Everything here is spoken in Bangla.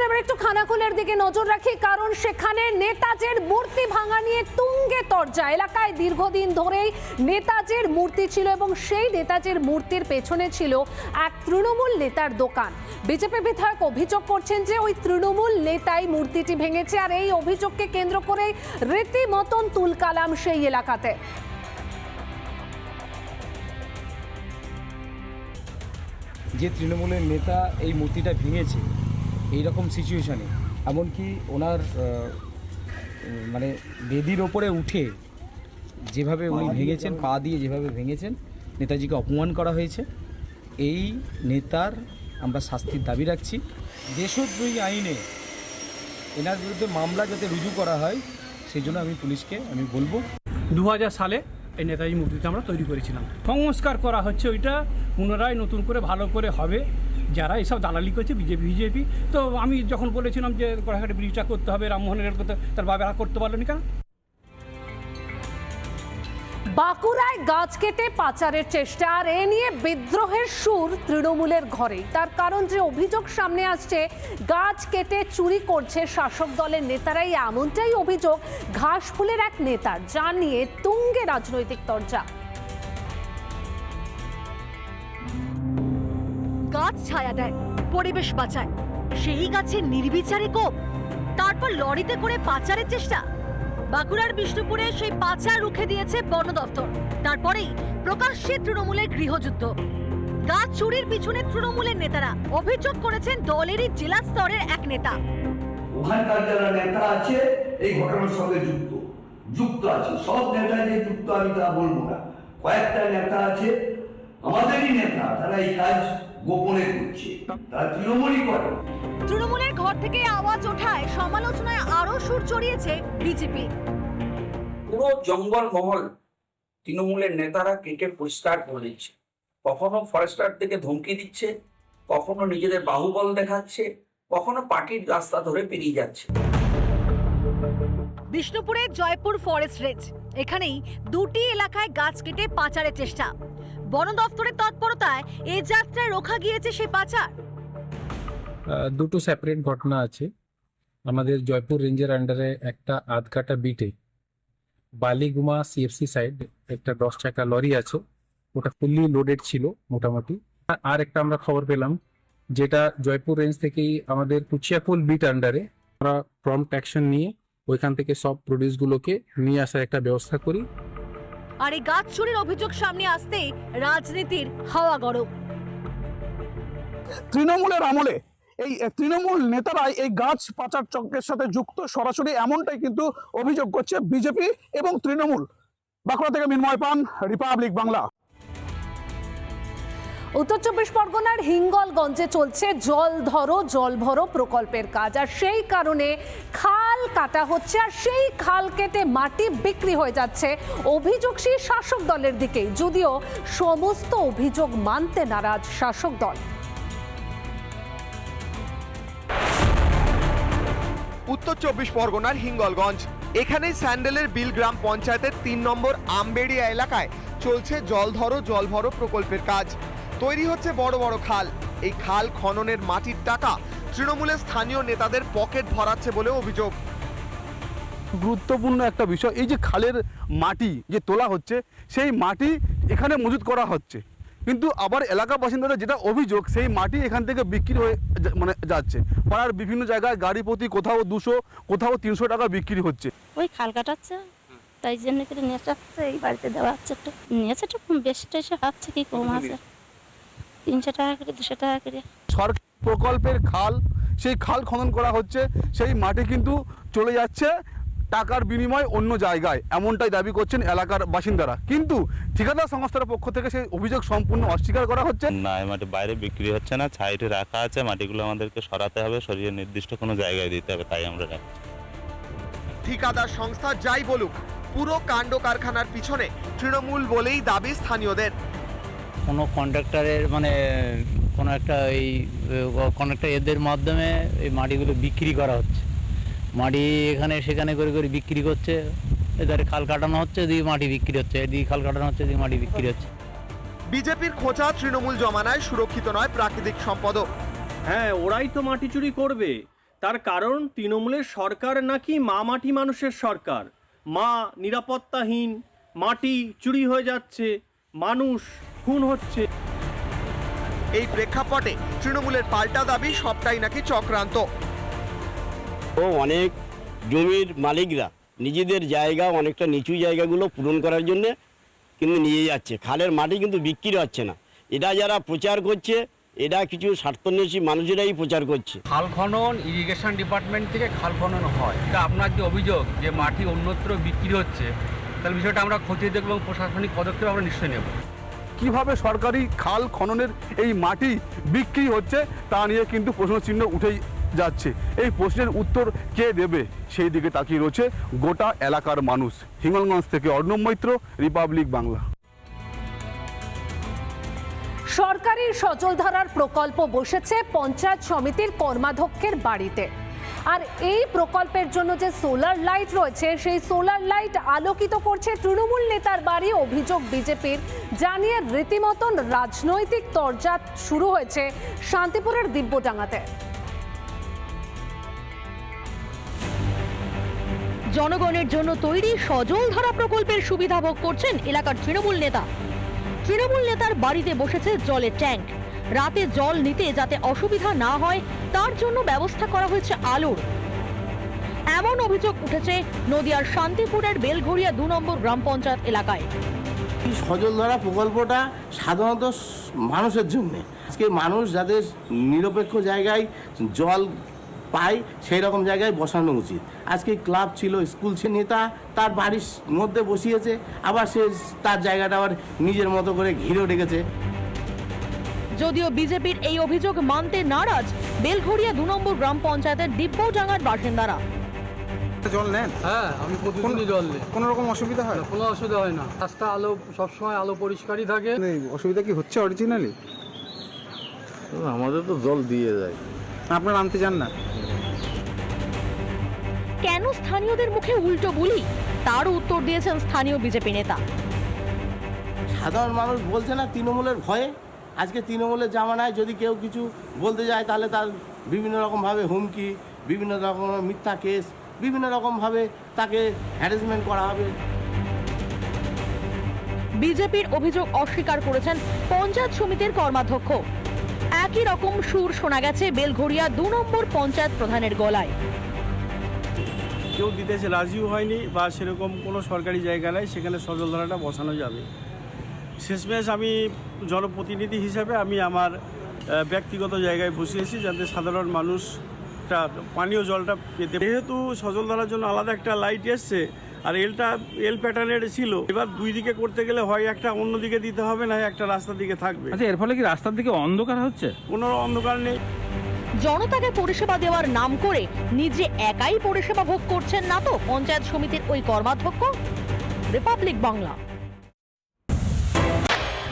চলুন এবার একটু খানাকুলের দিকে নজর রাখি, কারণ সেখানে নেতাজের মূর্তি ভাঙা নিয়ে তুঙ্গে তর্জা। এলাকায় দীর্ঘদিন ধরেই নেতাজের মূর্তি ছিল এবং সেই নেতাজের মূর্তির পেছনে ছিল এক তৃণমূল নেতার দোকান। বিজেপি বিধায়ক অভিযোগ করছেন যে ওই তৃণমূল নেতাই মূর্তিটি ভেঙেছে আর এই অভিযোগকে কেন্দ্র করে রীতিমতন তুলকালাম সেই এলাকাতে। যে তৃণমূলের নেতা এই মূর্তিটা ভেঙেছে এই রকম সিচুয়েশানে এমনকি ওনার মানে বেদির ওপরে উঠে যেভাবে উনি ভেঙেছেন পা দিয়ে যেভাবে ভেঙেছেন নেতাজিকে অপমান করা হয়েছে। এই নেতার আমরা শাস্তির দাবি রাখছি। দেশদ্রোহী আইনে এনার বিরুদ্ধে মামলা যাতে রুজু করা হয় সেই জন্য আমি পুলিশকে আমি বলব। দু হাজার সালে এই নেতাজি মূর্তিটা আমরা তৈরি করেছিলাম। সংস্কার করা হচ্ছে ওইটা পুনরায় নতুন করে ভালো করে হবে। যারা এসব দালালি করছে, বিজেপি বিজেপি, তো আমি যখন বলেছিলাম যে গড়াঘাটে ব্রিজটা করতে হবে রামমোহন রামমোহনের করতে, তার বাবারা করতে পারল না কেন? বাঁকুড়ায় গাছ কেটে পাচারের চেষ্টা, আর এ নিয়ে বিদ্রোহের সুর তৃণমূলের ঘরে তার কারণ যে অভিযোগ সামনে আসছে, গাছ কেটে চুরি করছে শাসক দলের নেতারাই, এমনটাই অভিযোগ ঘাসফুলের এক নেতার যা নিয়ে তুঙ্গে রাজনৈতিক তরজা। গাছ ছায়া দেয়, পরিবেশ বাঁচায়। সেই গাছে নির্বিচারে কোপ। তারপর লরিতে করে পাচারের চেষ্টা। বাঁকুড়ার বিষ্ণুপুরে সেই পাচার রুখে দিয়েছে বন দফতর। তারপরেই প্রকাশ্যে তৃণমূলের গৃহযুদ্ধ। গাছ চুরির পিছনে তৃণমূলের নেতারা অভিযোগ করেছেন দলেরই জেলা স্তরের এক নেতা। ওখানকার যারা নেতা আছে, এই ঘটনার সঙ্গে যুক্ত। যুক্ত আছে। সব নেতা যে যুক্ত আমি তা বলব না। কয়েকটা নেতা আছে আমাদেরই নেতা তারা এই কাজ গোপনে করছে। তারা তৃণমূলই করে। তৃণমূলের ঘর থেকে আওয়াজ ওঠায় সমালোচনায় আরও সুর চড়িয়েছে বিজেপি। পুরো জঙ্গল মহল তৃণমূলের নেতারা কেটে পরিষ্কার করে দিচ্ছে। কখনো ফরেস্টার থেকে ধমকি দিচ্ছে কখনো নিজেদের বাহুবল দেখাচ্ছে কখনো পার্টির রাস্তা ধরে পেরিয়ে যাচ্ছে। বিষ্ণুপুরের জয়পুর ফরেস্ট রেঞ্জ এখানেই দুটি এলাকায় গাছ কেটে পাচারের চেষ্টা। বন দফতরের তৎপরতায় এ যাত্রায় রোখা গিয়েছে সে পাচার। দুটো সেপারেট ঘটনা আছে। আমাদের জয়পুর রেঞ্জের আন্ডারে একটা আধ কাটা বিটে বালিগুমা সিএফসি সাইড একটা দশ চাকা লরি আছে। ওটা ফুললি লোডেড ছিল মোটামুটি। আর- একটা আমরা খবর পেলাম, যেটা জয়পুর রেঞ্জ থেকেই আমাদের কুচিয়াপুল বিট আন্ডারে আমরা প্রম্পট অ্যাকশন নিয়ে ওইখান থেকে সব প্রডিউসগুলোকে নিয়ে আসার একটা ব্যবস্থা করি। আর এই গাছ চুরির অভিযোগ সামনে আসতেই রাজনীতির হাওয়া গরম। তৃণমূলের আমলে, এই তৃণমূল নেতারাই এই গাছ পাচার চক্রের সাথে যুক্ত সরাসরি এমনটাই কিন্তু অভিযোগ করছে বিজেপি এবং তৃণমূল। বাঁকুড়া থেকে মিনময় পান, রিপাবলিক বাংলা। উত্তর চব্বিশ পরগনার হিঙ্গলগঞ্জে চলছে জল ধরো, জল ভরো প্রকল্পের কাজ। আর সেই কারণে খাল কাটা হচ্ছে, আর সেই খাল কেটে মাটি বিক্রি হয়ে যাচ্ছে। অভিযোগ সেই শাসক দলের দিকেই। যদিও সমস্ত অভিযোগ মানতে নারাজ শাসক দল। উত্তর চব্বিশ পরগনার হিঙ্গলগঞ্জ। এখানে স্যান্ডেলের বিল গ্রাম পঞ্চায়েতের তিন নম্বর আমবেড়িয়া এলাকায় চলছে জল ধরো, জল ভরো প্রকল্পের কাজ। তৈরি হচ্ছে বড় বড় খাল। এই খাল খননের মাটির টাকা তৃণমূলের স্থানীয় নেতাদের পকেট ভরাচ্ছে বলে অভিযোগ। গুরুত্বপূর্ণ একটা বিষয় এই যে খালের মাটি যে তোলা হচ্ছে সেই মাটি এখানে মজুত করা হচ্ছে। কিন্তু আবার এলাকা বাসিন্দাদের যেটা অভিযোগ সেই মাটি এখান থেকে বিক্রি হয়ে মানে যাচ্ছে। পাড়ার বিভিন্ন জায়গায় গাড়ি প্রতি কোথাও দুশো কোথাও তিনশো টাকা বিক্রি হচ্ছে। ওই খাল কাটাচ্ছে। তাই জন্য করে নিয়ে এই বাড়িতে দেওয়া হচ্ছে একটু। নিয়েছে একটু বেশি টেশি হচ্ছে কি কম আছে? তিনশো টাকা করে দুশো টাকা করে। সরকার প্রকল্পের খাল সেই খাল খনন করা হচ্ছে সেই মাটি কিন্তু চলে যাচ্ছে টাকার বিনিময়ে অন্য জায়গায় এমনটাই দাবি করছেন এলাকার বাসিন্দারা। কিন্তু ঠিকাদার সংস্থার পক্ষ থেকে সেই অভিযোগ সম্পূর্ণ অস্বীকার করা হচ্ছে। না এই মাটি বাইরে বিক্রি হচ্ছে না সাইডে রাখা আছে মাটিগুলো আমাদেরকে সরাতে হবে সরিয়ে নির্দিষ্ট কোনো জায়গায় দিতে হবে তাই আমরা রাখছি। ঠিকাদার সংস্থা যাই বলুক পুরো কাণ্ড কারখানার পিছনে তৃণমূল বলেই দাবি স্থানীয়দের। কোনো কন্ট্রাক্টরের মানে কোনো একটা এই কন্ট্রাক্টর এদের মাধ্যমে এই মাটিগুলো বিক্রি করা হচ্ছে। মাটি এখানে সেখানে করে করে বিক্রি করছে। এধারে খাল কাটানো হচ্ছে এদিকে মাটি বিক্রি হচ্ছে এদিকে খাল কাটানো হচ্ছে এদিকে মাটি বিক্রি হচ্ছে। বিজেপির খোঁচা তৃণমূল জমানায় সুরক্ষিত নয় প্রাকৃতিক সম্পদও। হ্যাঁ ওরাই তো মাটি চুরি করবে। তার কারণ তৃণমূলের সরকার নাকি মা মাটি মানুষের সরকার? মা নিরাপত্তাহীন মাটি চুরি হয়ে যাচ্ছে। মানুষ খুন হচ্ছে। এই প্রেক্ষাপটে তৃণমূলের পাল্টা দাবি সবটাই নাকি চক্রান্ত। ও অনেক জমির মালিকরা নিজেদের জায়গা অনেকটা নিচু জায়গাগুলো পূরণ করার জন্য কিন্তু নিয়ে যাচ্ছে। খালের মাটি কিন্তু বিক্রি হচ্ছে না। এটা যারা প্রচার করছে এটা কিছু স্বার্থন্বেষী মানুষেরাই প্রচার করছে। খাল খনন ইরিগেশন ডিপার্টমেন্ট থেকে খাল খনন হয়। এটা আপনার যে অভিযোগ যে মাটি অন্যত্র বিক্রি হচ্ছে তাহলে বিষয়টা আমরা খতিয়ে দেখব এবং প্রশাসনিক পদক্ষেপ আমরা নিশ্চয়ই নেব। কীভাবে সরকারি খাল খননের এই মাটি বিক্রি হচ্ছে তা নিয়ে কিন্তু প্রশ্নচিহ্ন উঠেই যাচ্ছে। এই প্রশ্নের উত্তর কে দেবে? সেই দিকে তাকিয়ে রয়েছে গোটা এলাকার মানুষ। হিঙ্গলগঞ্জ থেকে অর্ণব মৈত্র রিপাবলিক বাংলা। সরকারি সজলধারার প্রকল্প বসেছে পঞ্চায়েত সমিতির কর্মাধ্যক্ষের বাড়িতে। আর এই প্রকল্পের জন্য যে সোলার লাইট রয়েছে, সেই সোলার লাইট আলোকিত করছে তৃণমূল নেতার বাড়ি, অভিযোগ বিজেপির। জানিয়ে রীতিমতন রাজনৈতিক তরজা শুরু হয়েছে শান্তিপুরের দিব্যডাঙ্গাতে। জনগণের জন্য তৈরি সজল ধারা প্রকল্পের সুবিধা ভোগ করছেন এলাকার তৃণমূল নেতা। তৃণমূল নেতার বাড়িতে বসেছে জলের ট্যাঙ্ক। রাতে জল নিতে যাতে অসুবিধা না হয়, তার জন্য ব্যবস্থা করা হয়েছে আলোর। এমন অভিযোগ উঠেছে নদিয়ার শান্তিপুরের বেলঘড়িয়া দু নম্বর গ্রাম পঞ্চায়েত এলাকায়। সজলধারা প্রকল্পটা সাধারণত মানুষের জন্য। আজকে মানুষ যাদের নিরপেক্ষ জায়গায় জল পায়, সেই রকম জায়গায় বসানো উচিত। আজকে ক্লাব ছিল, স্কুল ছিল, নেতা তার বাড়ির মধ্যে বসিয়েছে, আবার সে তার জায়গাটা আবার নিজের মতো করে ঘিরেও রেখেছে। যদিও বিজেপির এই অভিযোগ মানতে নারাজ বেলঘড়িয়া দু নম্বর গ্রাম পঞ্চায়েতের দিব্যজাঙ্গার বাসিন্দারা। জল নেন? হ্যাঁ আমি প্রতিদিনই জল নিই। কোনো রকম অসুবিধা হয়? কোনো অসুবিধা হয় না। রাস্তা আলো সবসময় আলো পরিষ্কারই থাকে। অসুবিধা কি হচ্ছে অরিজিনালি আমাদের তো জল দিয়ে যায়। আপনারা আনতে চান না? কেন স্থানীয়দের মুখে উল্টো বুলি? তার উত্তর দিয়েছেন স্থানীয় বিজেপি নেতা। সাধারণ মানুষ বলছে না তৃণমূলের ভয়ে? আজকে তৃণমূলের জামানায় যদি কেউ কিছু বলতে যায় তাহলে তার বিভিন্ন রকমভাবে হুমকি বিভিন্ন রকম মিথ্যা কেস বিভিন্ন রকমভাবে তাকে হ্যারাসমেন্ট করা হবে। বিজেপির অভিযোগ অস্বীকার করেছেন পঞ্চায়েত সমিতির কর্মাধ্যক্ষ। একই রকম সুর শোনা গেছে বেলঘড়িয়া দু নম্বর পঞ্চায়েত প্রধানের গলায়। কেউ দিতেছে রাজিও হয়নি বা সেরকম কোনো সরকারি জায়গা নাই সেখানে সজলধারাটা বসানো যাবে। শেষমেশ আমি জনপ্রতিনিধি হিসাবে আমি আমার ব্যক্তিগত জায়গায় বসিয়েছি যাতে সাধারণ মানুষ পানীয় জলটা পেতে যেহেতু সজল ধরার জন্য আলাদা একটা লাইট এসছে আর এলটা এল প্যাটার্নের ছিল এবার দুই দিকে করতে গেলে হয় একটা অন্য দিকে দিতে হবে না একটা রাস্তার দিকে থাকবে। আচ্ছা এর ফলে কি রাস্তার দিকে অন্ধকার হচ্ছে? কোনো অন্ধকার নেই। জনতাকে পরিষেবা দেওয়ার নাম করে নিজে একাই পরিষেবা ভোগ করছেন না তো পঞ্চায়েত সমিতির ওই কর্মাধ্যক্ষ? রিপাবলিক বাংলা